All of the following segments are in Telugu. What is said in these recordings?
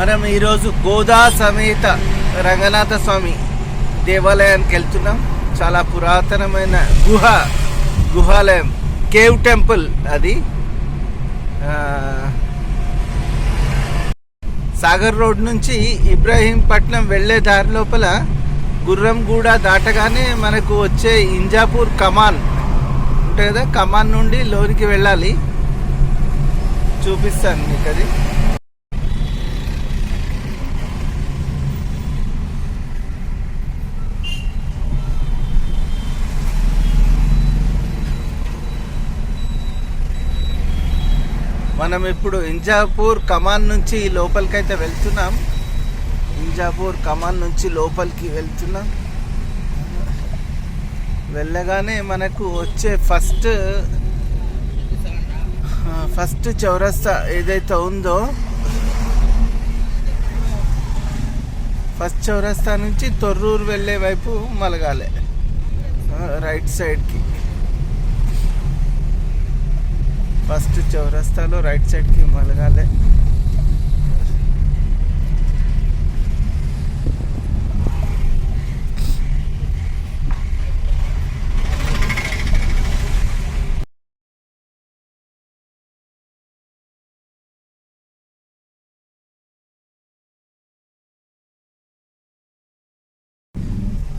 మనం ఈరోజు గోదా సమేత రంగనాథ స్వామి దేవాలయానికి వెళ్తున్నాం. చాలా పురాతనమైన గుహ గుహాలయం కేవ్ టెంపుల్ అది. సాగర్ రోడ్ నుంచి ఇబ్రాహీంపట్నం వెళ్ళే దారి లోపల గుర్రంగూడ దాటగానే మనకు వచ్చే ఇంజాపూర్ కమాన్ ఉంటుంది కదా? కమాన్ నుండి లోనికి వెళ్ళాలి. చూపిస్తాను మీకు అది. మనం ఇప్పుడు ఇంజాపూర్ కమాన్ నుంచి లోపలికైతే వెళ్తున్నాం. ఇంజాపూర్ కమాన్ నుంచి లోపలికి వెళ్తున్నాం. వెళ్ళగానే మనకు వచ్చే ఫస్ట్ ఫస్ట్ చౌరస్తా ఏదైతే ఉందో ఫస్ట్ చౌరస్తా నుంచి తొర్రూరు వెళ్ళే వైపు మలగాలి. రైట్ సైడ్కి. ఫస్ట్ చౌరస్తాలో రైట్ సైడ్కి మలగాలి.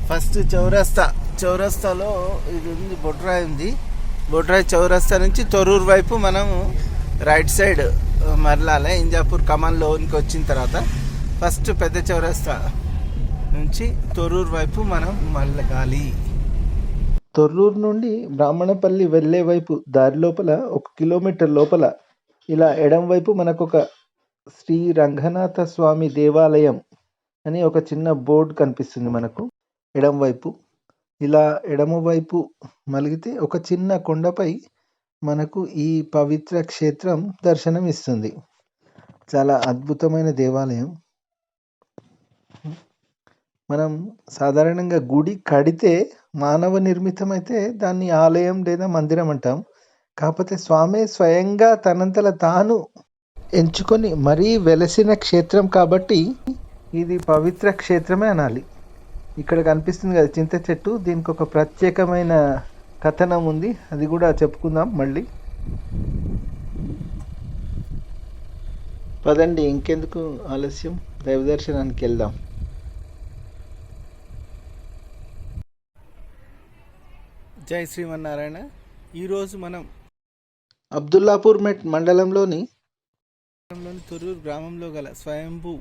ఫస్ట్ చౌరస్తా. చౌరస్తాలో ఇది ఉంది బొడ్రాయి ఉంది. బొడ్రాయి చౌరస్తా నుంచి తొర్రూరు వైపు మనము రైట్ సైడ్ మరలాలి ఇంజాపూర్ కమాన్ లోన్కి వచ్చిన తర్వాత ఫస్ట్ పెద్ద చౌరస్తా నుంచి తొర్రూరు వైపు మనం మళ్ళగాలి తొర్రూరు నుండి బ్రాహ్మణపల్లి వెళ్ళే వైపు దారి లోపల ఒక కిలోమీటర్ లోపల ఇలా ఎడం వైపు మనకు ఒక శ్రీ రంగనాథ స్వామి దేవాలయం అని ఒక చిన్న బోర్డు కనిపిస్తుంది మనకు. ఎడం వైపు ఇలా ఎడమవైపు మలిగితే ఒక చిన్న కొండపై మనకు ఈ పవిత్ర క్షేత్రం దర్శనం ఇస్తుంది చాలా అద్భుతమైన దేవాలయం. మనం సాధారణంగా గుడి కడితే మానవ నిర్మితమైతే దాన్ని ఆలయం లేదా మందిరం అంటాం. కాకపోతే స్వామి స్వయంగా తనంతల తాను ఎంచుకొని మరీ వెలసిన క్షేత్రం కాబట్టి ఇది పవిత్ర క్షేత్రమే అనాలి. ఇక్కడ కనిపిస్తుంది కదా చింత చెట్టు. దీనికి ఒక ప్రత్యేకమైన కథనం ఉంది. అది కూడా చెప్పుకుందాం మళ్ళీ. పదండి ఇంకెందుకు ఆలస్యం? దైవ దర్శనానికి వెళ్దాం. జై శ్రీమన్నారాయణ. ఈరోజు మనం అబ్దుల్లాపూర్ మెట్ మండలంలోని మండలంలోని తొర్రూరు గ్రామంలో గల స్వయంభూ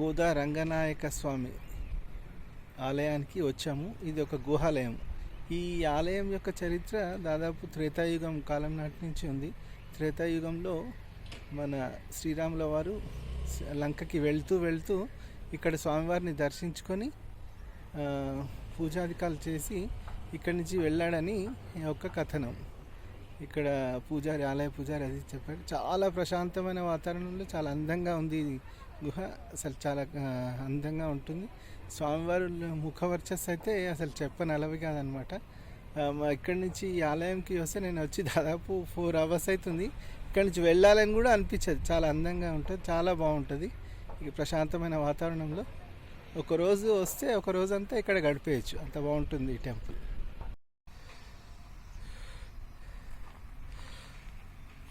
గోదా రంగనాయక స్వామి ఆలయానికి వచ్చాము. ఇది ఒక గుహాలయం. ఈ ఆలయం యొక్క చరిత్ర దాదాపు త్రేతాయుగం కాలం నాటి నుంచి ఉంది. త్రేతాయుగంలో మన శ్రీరాముల వారు లంకకి వెళ్తూ వెళ్తూ ఇక్కడ స్వామివారిని దర్శించుకొని పూజాధికాలు చేసి ఇక్కడి నుంచి వెళ్ళాడని ఒక కథనం. ఇక్కడ పూజారి ఆలయ పూజారి అది చెప్పాడు చాలా ప్రశాంతమైన వాతావరణంలో చాలా అందంగా ఉంది. గుహ అసలు చాలా అందంగా ఉంటుంది. స్వామివారి ముఖవర్చస్ అయితే అసలు చెప్పనలవి కాదనమాట. ఇక్కడి నుంచి ఈ ఆలయంకి వస్తే నేను వచ్చి దాదాపు ఫోర్ అవర్స్ అవుతుంది ఇక్కడి నుంచి వెళ్ళాలని కూడా అనిపించదు. చాలా అందంగా ఉంటుంది చాలా బాగుంటుంది ఇక ప్రశాంతమైన వాతావరణంలో. ఒక రోజు వస్తే ఒక రోజు అంతా ఇక్కడ గడిపేయచ్చు. అంత బాగుంటుంది ఈ టెంపుల్.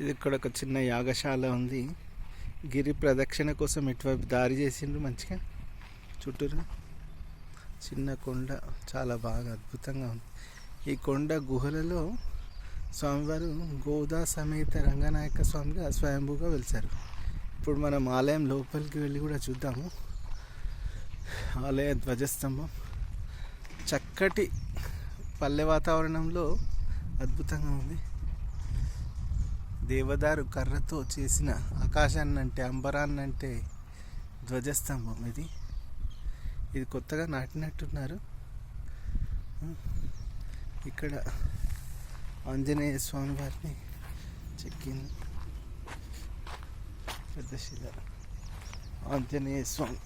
ఇది ఇక్కడ ఒక చిన్న యాగశాల ఉంది. గిరి ప్రదక్షిణ కోసం ఇటువైపు దారి చేసిండ్రు మంచిగా. చుట్టూరు చిన్న కొండ చాలా బాగా అద్భుతంగా ఉంది. ఈ కొండ గుహలలో స్వామివారు గోదా సమేత రంగనాయక స్వామిగా స్వయంభూగా వెలిశారు ఇప్పుడు మనం ఆలయం లోపలికి వెళ్ళి కూడా చూద్దాము. ఆలయ ధ్వజస్తంభం. చక్కటి పల్లె వాతావరణంలో అద్భుతంగా ఉంది. దేవదారు కర్రతో చేసిన ఆకాశాన్నంటే అంబరాన్నంటే ధ్వజస్తంభం ఇది. ఇది కొత్తగా నాటినట్టున్నారు. ఇక్కడ ఆంజనేయ స్వామి వారిని చెక్కింది. పెద్ద శిల. ఆంజనేయ స్వామి.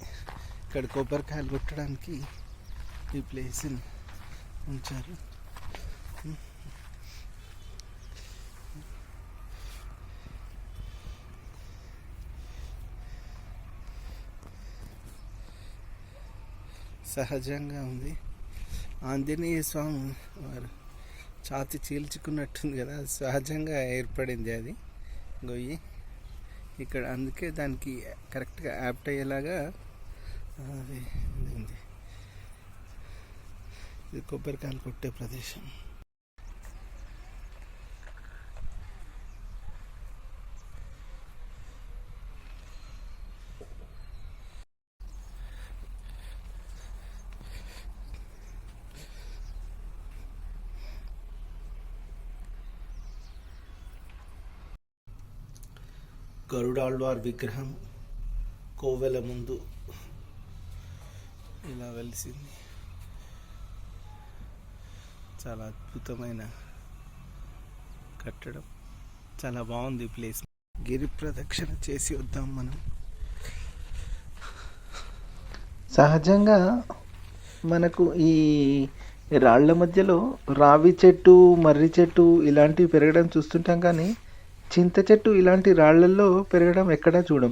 ఇక్కడ కొబ్బరికాయలు కొట్టడానికి ఈ ప్లేస్ని ఉంచారు. సహజంగా ఉంది. ఆంజనేయ స్వామి వారు ఛాతి చీల్చుకున్నట్టుంది కదా సహజంగా ఏర్పడింది అది. గొయ్యి. ఇక్కడ అందుకే దానికి కరెక్ట్గా యాప్ట్ అయ్యేలాగా అది ఉంది. ఇది కొబ్బరికాయలు కొట్టే ప్రదేశం. గరుడాళ్వార్ విగ్రహం కోవెల ముందు ఇలా వెలిసింది. చాలా అద్భుతమైన కట్టడం. చాలా బాగుంది ప్లేస్. గిరి ప్రదక్షిణ చేసి వద్దాం మనం. సహజంగా మనకు ఈ రాళ్ళ మధ్యలో రావి చెట్టు మర్రి చెట్టు ఇలాంటివి పెరగడం చూస్తుంటాం కానీ చింత చెట్టు ఇలాంటి రాళ్ళల్లో పెరగడం ఎక్కడా చూడం.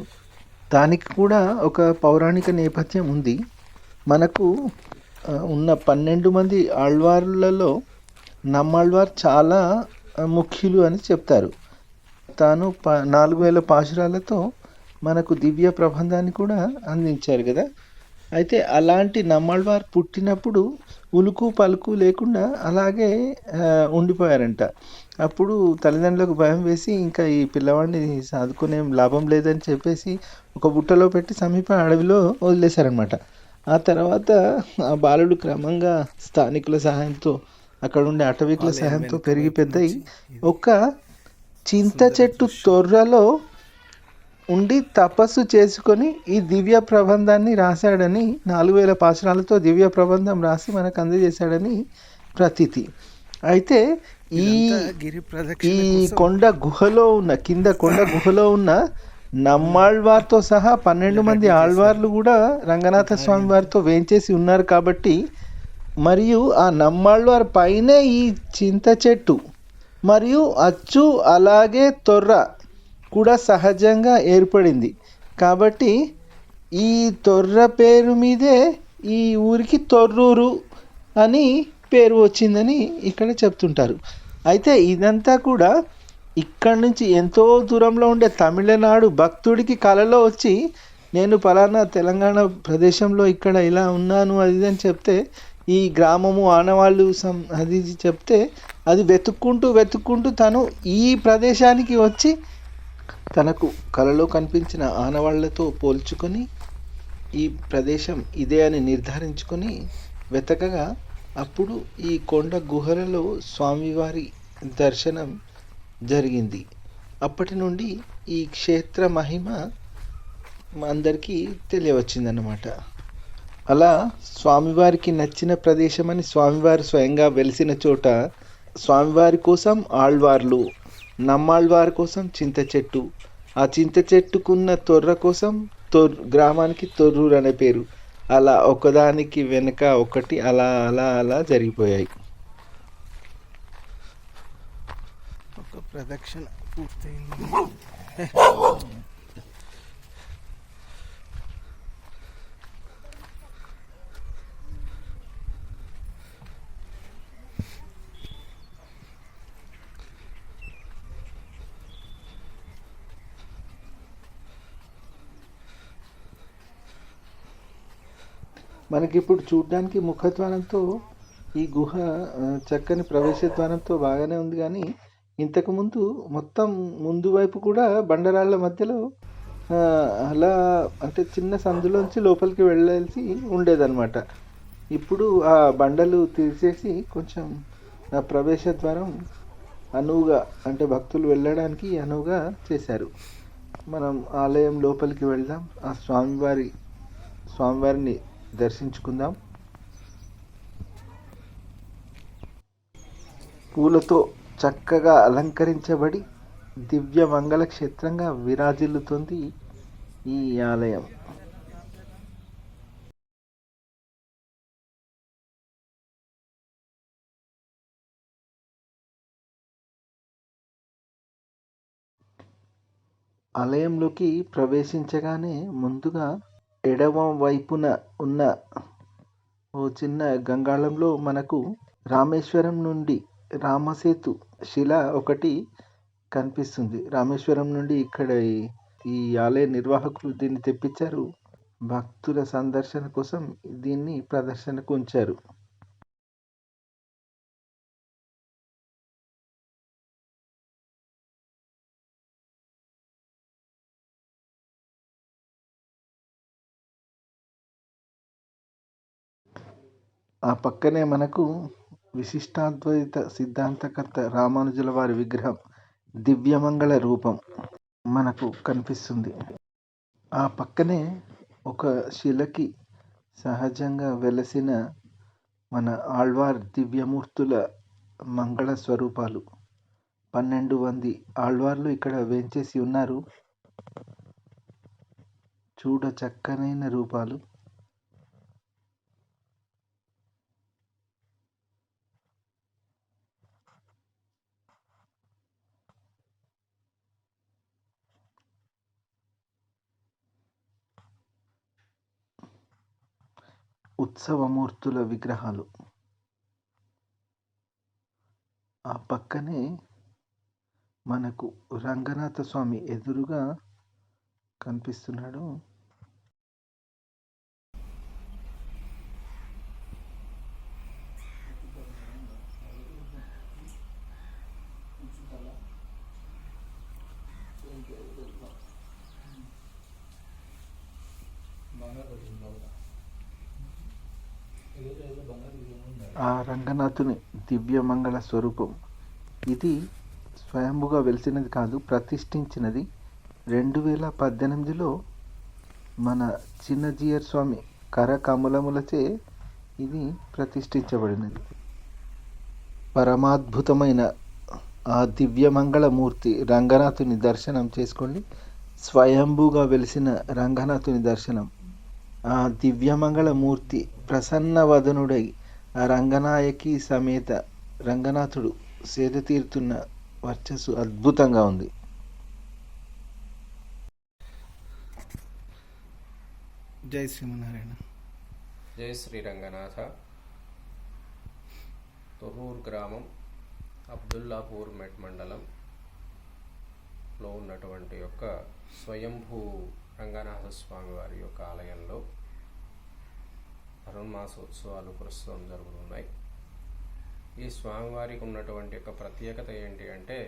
దానికి కూడా ఒక పౌరాణిక నేపథ్యం ఉంది. మనకు ఉన్న పన్నెండు మంది ఆళ్వార్లలో నమ్మాళ్వార్ చాలా ముఖ్యులు అని చెప్తారు. తాను ప నాలుగు వేల పాశురాలతో మనకు దివ్య ప్రబంధాన్ని కూడా అందించారు కదా. అయితే అలాంటి నమ్మాళ్వారు పుట్టినప్పుడు ఉలుకు పలుకు లేకుండా అలాగే ఉండిపోయారంట. అప్పుడు తల్లిదండ్రులకు భయం వేసి ఇంకా ఈ పిల్లవాడిని సాదుకునే లాభం లేదని చెప్పేసి ఒక బుట్టలో పెట్టి సమీప అడవిలో వదిలేశారనమాట ఆ తర్వాత ఆ బాలుడు క్రమంగా స్థానికుల సహాయంతో అక్కడ ఉండే అటవికుల సహాయంతో పెరిగి పెద్దయి ఒక చింత చెట్టు తొర్రలో ఉండి తపస్సు చేసుకొని ఈ దివ్య ప్రబంధాన్ని రాశాడని నాలుగు వేల పాసరాలతో దివ్య ప్రబంధం రాసి మనకు అందజేశాడని ప్రతీతి. అయితే ఈ గిరి ఈ కొండ గుహలో ఉన్న కింద కొండ గుహలో ఉన్న నమ్మాళ్వార్తో సహా పన్నెండు మంది ఆళ్వార్లు కూడా రంగనాథ స్వామి వారితో వేంచేసి ఉన్నారు కాబట్టి మరియు ఆ నమ్మాళ్వార్ పైనే ఈ చింత చెట్టు మరియు అచ్చు అలాగే తొర్ర కూడా సహజంగా ఏర్పడింది. కాబట్టి ఈ తొర్ర పేరు మీదే ఈ ఊరికి తొర్రూరు అని పేరు వచ్చిందని ఇక్కడ చెప్తుంటారు. అయితే ఇదంతా కూడా ఇక్కడ నుంచి ఎంతో దూరంలో ఉండే తమిళనాడు భక్తుడికి కలలో వచ్చి నేను పలానా తెలంగాణ ప్రదేశంలో ఇక్కడ ఇలా ఉన్నాను అది అని చెప్తే ఈ గ్రామము ఆనవాళ్ళు సం అది ఇది చెప్తే అది వెతుక్కుంటూ వెతుక్కుంటూ తను ఈ ప్రదేశానికి వచ్చి తనకు కలలో కనిపించిన ఆనవాళ్ళతో పోల్చుకొని ఈ ప్రదేశం ఇదే అని నిర్ధారించుకొని వెతకగా అప్పుడు ఈ కొండ గుహలలో స్వామివారి దర్శనం జరిగింది. అప్పటి నుండి ఈ క్షేత్ర మహిమ అందరికీ తెలియవచ్చిందన్నమాట. అలా స్వామివారికి నచ్చిన ప్రదేశమని స్వామివారు స్వయంగా వెలిసిన చోట స్వామివారి కోసం ఆళ్వార్లు నమ్మాళ్వారి కోసం చింత చెట్టు ఆ చింత చెట్టుకున్న తొర్ర కోసం తొర్ గ్రామానికి తొర్రూరు అనే పేరు. అలా ఒకదానికి వెనుక ఒకటి అలా అలా అలా జరిగిపోయాయి. ఒక ప్రదక్షిణ పూర్తయింది. మనకి ఇప్పుడు చూడడానికి ముఖద్వారంతో ఈ గుహ చక్కని ప్రవేశ ద్వారంతో బాగానే ఉంది కానీ ఇంతకుముందు మొత్తం ముందు వైపు కూడా బండరాళ్ళ మధ్యలో అలా అంటే చిన్న సందులోంచి లోపలికి వెళ్ళాల్సి ఉండేదన్నమాట. ఇప్పుడు ఆ బండలు తీసేసి కొంచెం ప్రవేశద్వారం ప్రవేశ ద్వారం అనువుగా అంటే భక్తులు వెళ్ళడానికి అనువుగా చేశారు. మనం ఆలయం లోపలికి వెళ్దాం. ఆ స్వామివారి స్వామివారిని దర్శించుకుందాం. పూలతో చక్కగా అలంకరించబడి దివ్య మంగళ క్షేత్రంగా విరాజిల్లుతుంది ఈ ఆలయం. ఆలయంలోకి ప్రవేశించగానే ముందుగా ఎడమ వైపున ఉన్న ఓ చిన్న గంగాళంలో మనకు రామేశ్వరం నుండి రామసేతు శిల ఒకటి కనిపిస్తుంది. రామేశ్వరం నుండి ఇక్కడ ఈ- ఈ ఆలయ నిర్వాహకులు దీన్ని తెప్పించారు. భక్తుల సందర్శన కోసం దీన్ని ప్రదర్శనకు ఉంచారు. ఆ పక్కనే మనకు విశిష్టాద్వైత సిద్ధాంతకర్త రామానుజుల వారి విగ్రహం దివ్యమంగళ రూపం మనకు కనిపిస్తుంది. ఆ పక్కనే ఒక శిలకి సహజంగా వెలసిన మన ఆళ్వార్ దివ్యమూర్తుల మంగళ స్వరూపాలు. పన్నెండు మంది ఆళ్వార్లు ఇక్కడ వేంచేసి ఉన్నారు. చూడ చక్కనైన రూపాలు. ఉత్సవమూర్తుల విగ్రహాలు. ఆ పక్కనే మనకు రంగనాథ స్వామి ఎదురుగా కనిపిస్తున్నాడు రంగనాథుని దివ్యమంగళ స్వరూపం. ఇది స్వయంభుగా వెలిసినది కాదు ప్రతిష్ఠించినది. రెండు వేల పద్దెనిమిదిలో మన చిన్నజీయర్ స్వామి కరకమలములచే ఇది ప్రతిష్ఠించబడినది. పరమాద్భుతమైన ఆ దివ్యమంగళ మూర్తి రంగనాథుని దర్శనం చేసుకోండి. స్వయంభూగా వెలిసిన రంగనాథుని దర్శనం. ఆ దివ్యమంగళ మూర్తి రంగనాయకి సమేత రంగనాథుడు సేద తీరుతున్న వర్చస్సు అద్భుతంగా ఉంది. జై శ్రీమన్నారాయణ. జై శ్రీరంగనాథ. తొర్రూరు గ్రామం అబ్దుల్లాపూర్ మెట్ మండలంలో ఉన్నటువంటి యొక్క స్వయంభూ రంగనాథ స్వామి వారి యొక్క ఆలయంలో అరుణమాసోత్సవాలు ప్రస్తుతం జరుగుతున్నాయి ఈ స్వామివారికి ఉన్నటువంటి యొక్క ప్రత్యేకత ఏంటి అంటే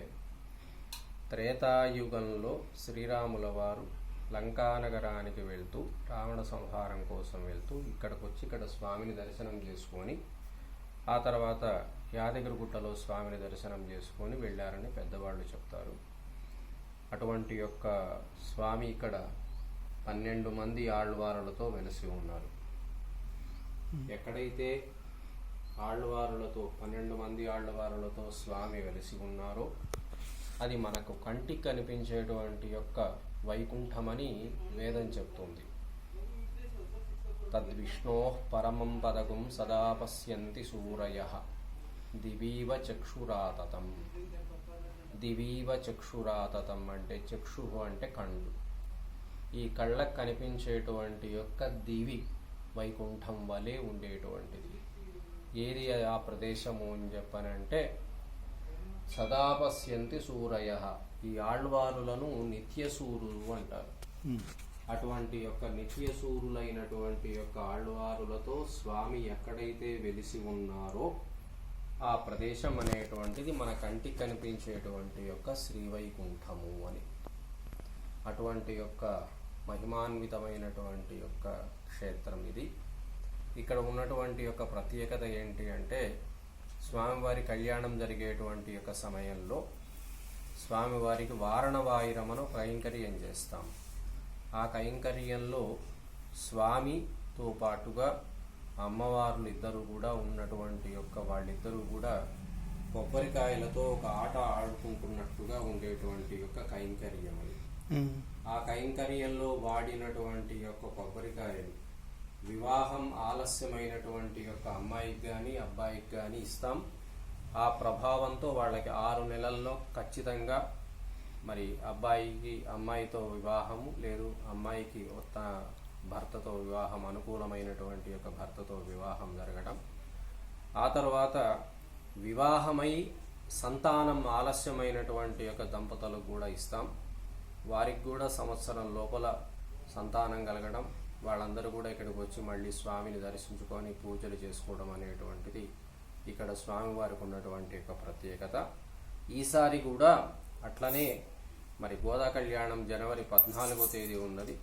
త్రేతాయుగంలో శ్రీరాముల వారు లంకానగరానికి వెళ్తూ రావణ సంహారం కోసం వెళ్తూ ఇక్కడికి వచ్చి ఇక్కడ స్వామిని దర్శనం చేసుకొని ఆ తర్వాత యాదగిరిగుట్టలో స్వామిని దర్శనం చేసుకొని వెళ్ళారని పెద్దవాళ్ళు చెప్తారు. అటువంటి యొక్క స్వామి ఇక్కడ పన్నెండు మంది ఆళ్వారులతో వెలిసి ఉన్నారు. Hmm. ఎక్కడైతే ఆళ్ళవారులతో పన్నెండు మంది ఆళ్ళవారులతో స్వామి వెలిసి ఉన్నారో అది మనకు కంటికి కనిపించేటువంటి యొక్క వైకుంఠమని వేదం చెప్తుంది. తద్విష్ణో పరమం పదకం సదా పశ్యంతి సూరయ. దివీవ చక్షురాతతం. దివీవ చక్షురాతతం అంటే చక్షు అంటే కళ్ళు ఈ కళ్ళకు కనిపించేటువంటి యొక్క దివి వైకుంఠం వలె ఉండేటువంటిది. ఏది ఆ ప్రదేశము అని చెప్పనంటే సదా పశ్యంతి సూరయ ఈ ఆళ్వారులను నిత్యసూరులు అంటారు. అటువంటి యొక్క నిత్యసూరులైనటువంటి యొక్క ఆళ్వారులతో స్వామి ఎక్కడైతే వెలిసి ఉన్నారో ఆ ప్రదేశం అనేటువంటిది మన కంటికి కనిపించేటువంటి యొక్క శ్రీవైకుంఠము అని. అటువంటి యొక్క మహిమాన్వితమైనటువంటి యొక్క క్షేత్రం ఇది. ఇక్కడ ఉన్నటువంటి యొక్క ప్రత్యేకత ఏంటి అంటే స్వామివారి కళ్యాణం జరిగేటువంటి యొక్క సమయంలో స్వామివారికి వారణ వాయిరమను కైంకర్యం చేస్తాం. ఆ కైంకర్యంలో స్వామితో పాటుగా అమ్మవార్లు ఇద్దరు కూడా ఉన్నటువంటి యొక్క వాళ్ళిద్దరూ కూడా కొబ్బరికాయలతో ఒక ఆట ఆడుకుంటున్నట్టుగా ఉండేటువంటి యొక్క కైంకర్యం అది. ఆ కైంకర్యంలో వాడినటువంటి యొక్క కొబ్బరికాయలు వివాహం ఆలస్యమైనటువంటి యొక్క అమ్మాయికి కానీ అబ్బాయికి కానీ ఇస్తాం. ఆ ప్రభావంతో వాళ్ళకి ఆరు నెలల్లో ఖచ్చితంగా మరి అబ్బాయికి అమ్మాయితో వివాహము లేదు అమ్మాయికి త- భర్తతో వివాహం అనుకూలమైనటువంటి యొక్క భర్తతో వివాహం జరగడం ఆ తర్వాత వివాహమై సంతానం ఆలస్యమైనటువంటి యొక్క దంపతులకు కూడా ఇస్తాం. వారికి కూడా సంవత్సరం లోపల సంతానం కలగడం వాళ్ళందరూ కూడా ఇక్కడికి వచ్చి మళ్ళీ స్వామిని దర్శించుకొని పూజలు చేసుకోవడం అనేటువంటిది ఇక్కడ స్వామివారికి ఉన్నటువంటి యొక్క ప్రత్యేకత. ఈసారి కూడా అట్లనే మరి గోదా కళ్యాణం జనవరి పద్నాలుగో తేదీ ఉన్నది.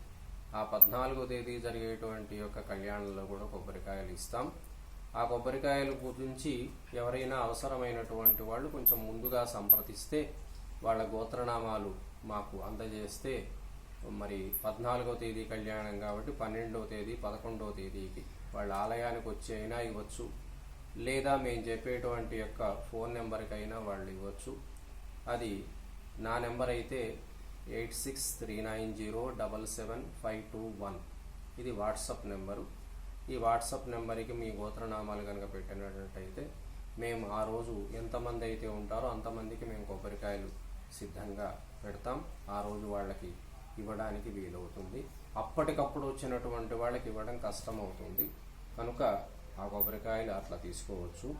ఆ పద్నాలుగో తేదీ జరిగేటువంటి యొక్క కళ్యాణంలో కూడా కొబ్బరికాయలు ఇస్తాం. ఆ కొబ్బరికాయలు పూజించి ఎవరైనా అవసరమైనటువంటి వాళ్ళు కొంచెం ముందుగా సంప్రదిస్తే వాళ్ళ గోత్రనామాలు మాకు అందజేస్తే మరి పద్నాలుగో తేదీ కళ్యాణం కాబట్టి పన్నెండవ తేదీ పదకొండవ తేదీకి. వాళ్ళ ఆలయానికి వచ్చి అయినా ఇవ్వచ్చు. లేదా మేము చెప్పేటువంటి యొక్క ఫోన్ నెంబర్కి అయినా వాళ్ళు ఇవ్వచ్చు. అది నా నెంబర్ అయితే eight six three nine zero double seven five two one. ఇది వాట్సాప్ నెంబరు. ఈ వాట్సాప్ నెంబర్కి మీ గోత్రనామాలు కనుక పెట్టినట్టయితే మేము ఆ రోజు ఎంతమంది అయితే ఉంటారో అంతమందికి మేము కొబ్బరికాయలు సిద్ధంగా పెడతాం. ఆ రోజు వాళ్ళకి ఇవ్వడానికి వీలవుతుంది. అప్పటికప్పుడు వచ్చినటువంటి వాళ్ళకి ఇవ్వడం కష్టం అవుతుంది కనుక ఆ కొబ్బరికాయలు అట్లా తీసుకోవచ్చు.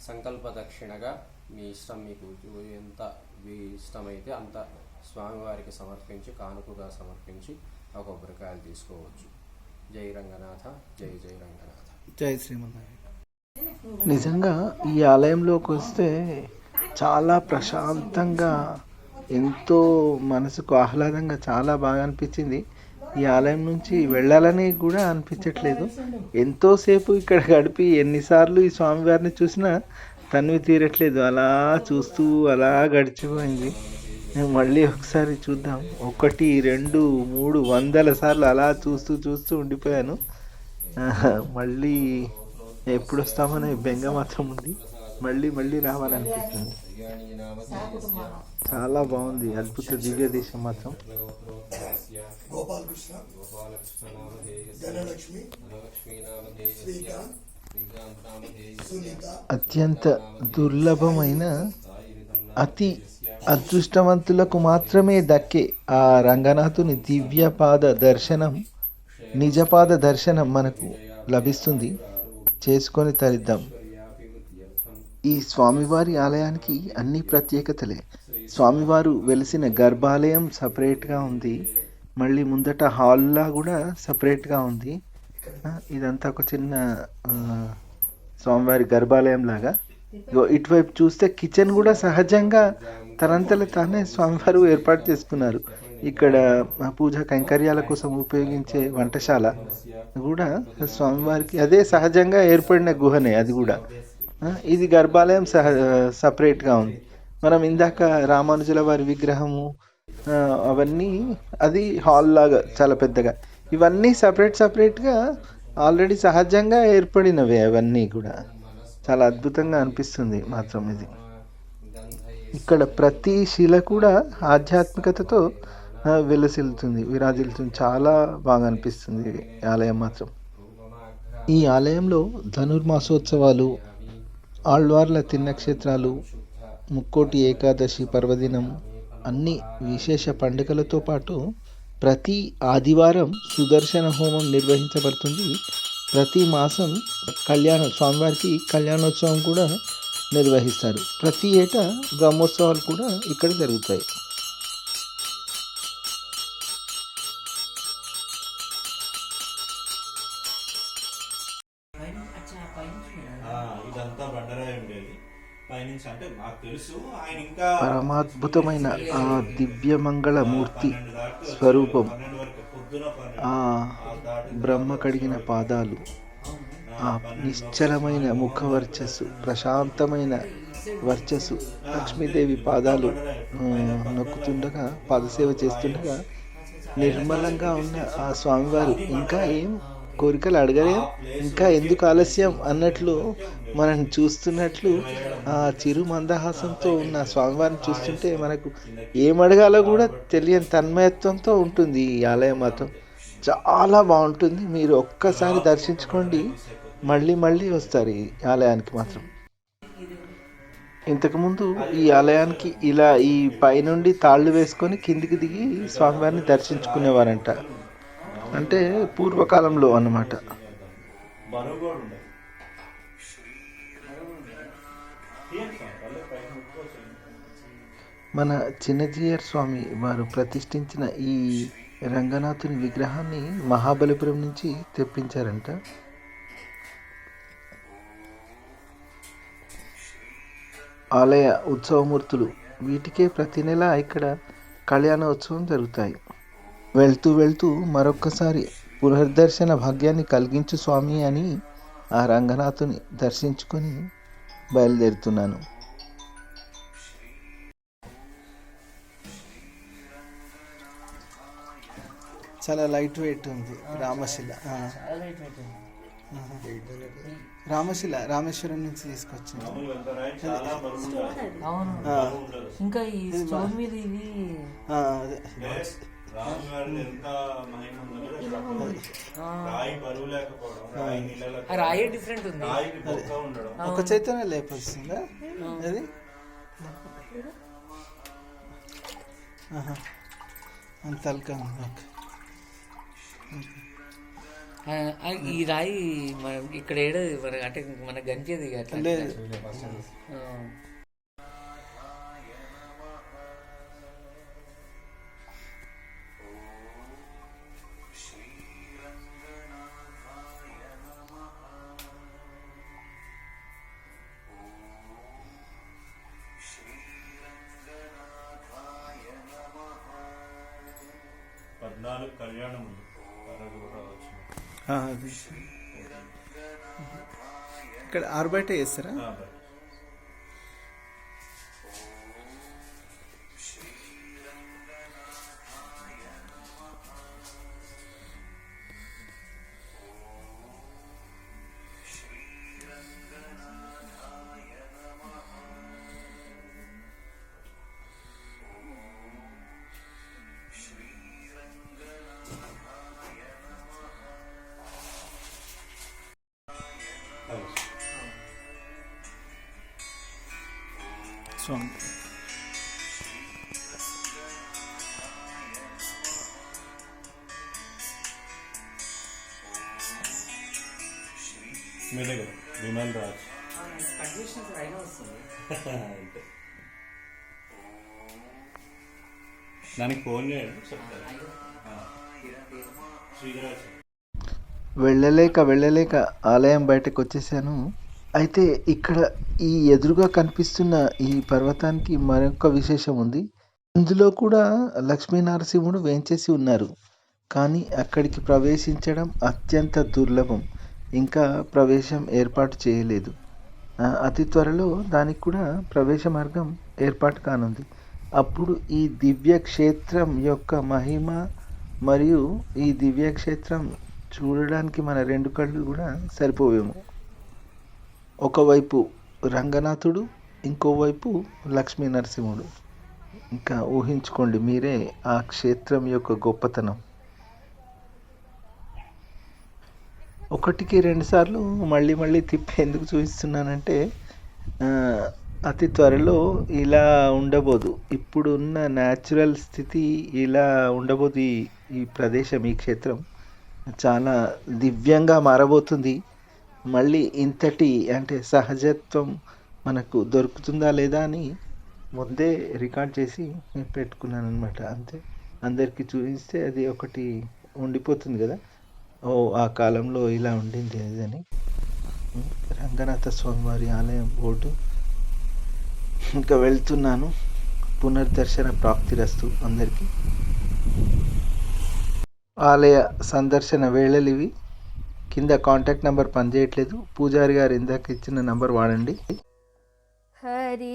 సంకల్ప దక్షిణగా మీ ఇష్టం మీకు ఎంత మీ ఇష్టమైతే అంత స్వామివారికి సమర్పించి కానుకగా సమర్పించి ఆ కొబ్బరికాయలు తీసుకోవచ్చు. జై రంగనాథ జై జై రంగనాథ. జై శ్రీమన్నారాయణ. నిజంగా ఈ ఆలయంలోకి వస్తే చాలా ప్రశాంతంగా ఎంతో మనసుకు ఆహ్లాదంగా చాలా బాగా అనిపించింది. ఈ ఆలయం నుంచి వెళ్ళాలని కూడా అనిపించట్లేదు. ఎంతోసేపు ఇక్కడ గడిపి ఎన్నిసార్లు ఈ స్వామివారిని చూసినా తన్వి తీరట్లేదు. అలా చూస్తూ అలా గడిచిపోయింది. మళ్ళీ ఒకసారి చూద్దాం. ఒకటి రెండు మూడు వందల సార్లు అలా చూస్తూ చూస్తూ ఉండిపోయాను. మళ్ళీ ఎప్పుడు వస్తామనే బెంగ మాత్రం ఉంది. మళ్ళీ మళ్ళీ రావాలనిపిస్తుంది. చాలా బాగుంది అద్భుత దివ్య దేశం మాత్రం. గోపాలకృష్ణ అత్యంత దుర్లభమైన అతి అదృష్టవంతులకు మాత్రమే దక్కే ఆ రంగనాథుని దివ్యపాద దర్శనం నిజపాద దర్శనం మనకు లభిస్తుంది. చేసుకొని తరిద్దాం. ఈ స్వామివారి ఆలయానికి అన్ని ప్రత్యేకతలే. స్వామివారు వెలిసిన గర్భాలయం సపరేట్గా ఉంది. మళ్ళీ ముందట హాల్లా కూడా సపరేట్గా ఉంది. ఇదంతా ఒక చిన్న స్వామివారి గర్భాలయం లాగా. ఇటువైపు చూస్తే కిచెన్ కూడా సహజంగా తరంతల తానే స్వామివారు ఏర్పాటు చేసుకున్నారు. ఇక్కడ పూజ పూజా కైంకర్యాల కోసం ఉపయోగించే వంటశాల కూడా స్వామివారికి అదే సహజంగా ఏర్పడిన గుహనే అది కూడా. ఇది గర్భాలయం సహ సపరేట్గా ఉంది. మనం ఇందాక రామానుజుల వారి విగ్రహము అవన్నీ అది హాల్ లాగా చాలా పెద్దగా. ఇవన్నీ సపరేట్ సపరేట్గా ఆల్రెడీ సహజంగా ఏర్పడినవే అవన్నీ కూడా. చాలా అద్భుతంగా అనిపిస్తుంది మాత్రం ఇది. ఇక్కడ ప్రతి శిల కూడా ఆధ్యాత్మికతతో వెలసిల్లుతుంది విరాజిల్లుతుంది. చాలా బాగా అనిపిస్తుంది ఆలయం మాత్రం. ఈ ఆలయంలో ధనుర్మాసోత్సవాలు ఆళ్వార్ల తిన్నక్షేత్రాలు ముక్కోటి ఏకాదశి పర్వదినం అన్ని విశేష పండుగలతో పాటు ప్రతి ఆదివారం సుదర్శన హోమం నిర్వహించబడుతుంది. ప్రతి మాసం కళ్యాణం స్వామివారికి కళ్యాణోత్సవం కూడా నిర్వహిస్తారు. ప్రతి ఏటా బ్రహ్మోత్సవాలు కూడా ఇక్కడ జరుగుతాయి. పరమాద్భుతమైన ఆ దివ్యమంగళమూర్తి స్వరూపం. ఆ బ్రహ్మ కడిగిన పాదాలు. ఆ నిశ్చలమైన ముఖ వర్చస్సు ప్రశాంతమైన వర్చస్సు లక్ష్మీదేవి పాదాలు నొక్కుతుండగా పాదసేవ చేస్తుండగా నిర్మలంగా ఉన్న ఆ స్వామివారు ఇంకా ఏం కోరికలు అడగలేం. ఇంకా ఎందుకు ఆలస్యం అన్నట్లు మనం చూస్తున్నట్లు ఆ చిరు మందహాసంతో ఉన్న స్వామివారిని చూస్తుంటే మనకు ఏం అడగాలో కూడా తెలియని తన్మయత్వంతో ఉంటుంది ఈ ఆలయం మాత్రం. చాలా బాగుంటుంది. మీరు ఒక్కసారి దర్శించుకోండి. మళ్ళీ మళ్ళీ వస్తారు ఈ ఆలయానికి మాత్రం. ఇంతకుముందు ఈ ఆలయానికి ఇలా ఈ పైనుండి తాళ్ళు వేసుకొని కిందికి దిగి స్వామివారిని దర్శించుకునేవారంట. అంటే పూర్వకాలంలో అన్నమాట. మన చిన్నజీయర్ స్వామి వారు ప్రతిష్ఠించిన ఈ రంగనాథుని విగ్రహాన్ని మహాబలిపురం నుంచి తెప్పించారంట. ఆలయ ఉత్సవమూర్తులు వీటికే ప్రతి నెల ఇక్కడ కళ్యాణోత్సవం జరుగుతాయి. వెళ్తూ వెళ్తూ మరొక్కసారి పునర్దర్శన భాగ్యాన్ని కలిగించు స్వామి అని ఆ రంగనాథుని దర్శించుకొని బయలుదేరుతున్నాను. చాలా లైట్ వెయిట్ ఉంది. రామశిల. రామశిల రామేశ్వరం నుంచి తీసుకొచ్చింది. ఇంకా ఈ స్టోన్ మీద ఇవి ఆ, అదే. రాము గారిది ఎంత మహిమ ఉందో కూడా చెప్పలేదు. రాయి బరువు లేకపోవడం రాయి నీళ్ళలో ఆ రాయే డిఫరెంట్ ఉంది. రాయికి బొక్క ఉండడం. ఒక చైతన్య లేపొస్తుందా అది. అంత ఈ రాయి మన- ఇక్కడ ఏడ మన అంటే కనిపించదు ఇక అట్లా. లేదు. చేస్తారా స్వామి మీ దగ్గర విమల్ రాజ్ అంతే. దానికి ఫోన్ చేయండి చెప్తారు ఆ. శ్రీరాజ్ వెళ్ళలేక వెళ్ళలేక ఆలయం బయటకు వచ్చేసాను అయితే ఇక్కడ ఈ ఎదురుగా కనిపిస్తున్న ఈ పర్వతానికి మరొక విశేషం ఉంది. ఇందులో కూడా లక్ష్మీనరసింహుడు వేంచేసి ఉన్నారు. కానీ అక్కడికి ప్రవేశించడం అత్యంత దుర్లభం. ఇంకా ప్రవేశం ఏర్పాటు చేయలేదు. అతి త్వరలో దానికి కూడా ప్రవేశ మార్గం ఏర్పాటు కానుంది. అప్పుడు ఈ దివ్య క్షేత్రం యొక్క మహిమ మరియు ఈ దివ్యక్షేత్రం చూడడానికి మన రెండు కళ్ళు కూడా సరిపోవేమో. ఒకవైపు రంగనాథుడు ఇంకోవైపు లక్ష్మీ నరసింహుడు. ఇంకా ఊహించుకోండి మీరే ఆ క్షేత్రం యొక్క గొప్పతనం. ఒకటికి రెండుసార్లు మళ్ళీ మళ్ళీ తిప్పి ఎందుకు చూపిస్తున్నానంటే అతి త్వరలో ఇలా ఉండబోదు. ఇప్పుడున్న న్యాచురల్ స్థితి ఇలా ఉండబోదు ఈ ప్రదేశం ఈ క్షేత్రం. చాలా దివ్యంగా మారబోతుంది. మళ్ళీ ఇంతటి అంటే సహజత్వం మనకు దొరుకుతుందా లేదా అని ముందే రికార్డ్ చేసి నేను పెట్టుకున్నాను అనమాట అంతే. అందరికీ చూపిస్తే అది ఒకటి ఉండిపోతుంది కదా. ఓ ఆ కాలంలో ఇలా ఉండింది అని. రంగనాథ స్వామివారి ఆలయం బోర్డు. ఇంకా వెళ్తున్నాను. పునర్దర్శన ప్రాప్తిరస్తు అందరికీ. ఆలయ సందర్శన వేళలివి కింద కాంటాక్ట్ నెంబర్ పనిచేయట్లేదు. పూజారి గారు ఇందాక ఇచ్చిన నెంబర్ వాడండి. హరి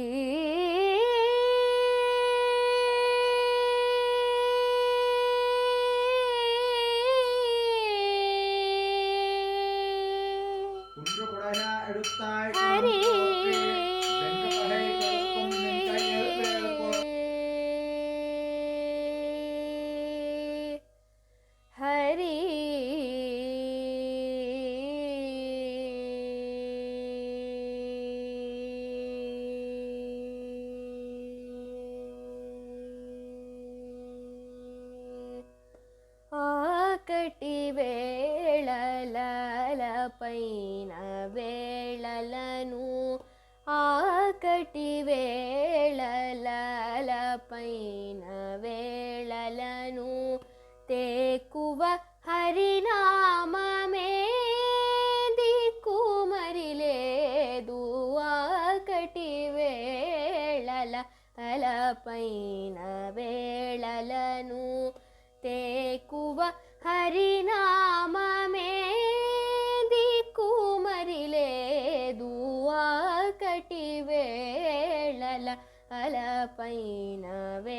అలపైన వే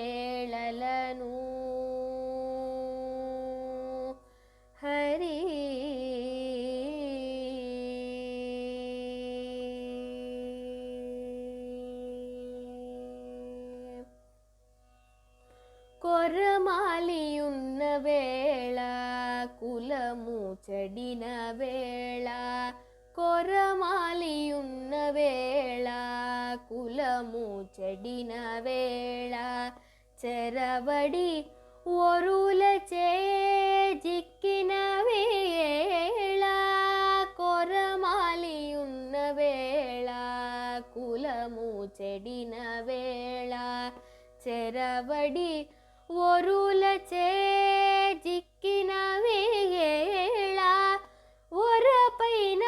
చెడిన వేళ చెరబడి ఒరులచే జిక్కిన వేళ ఒరపైన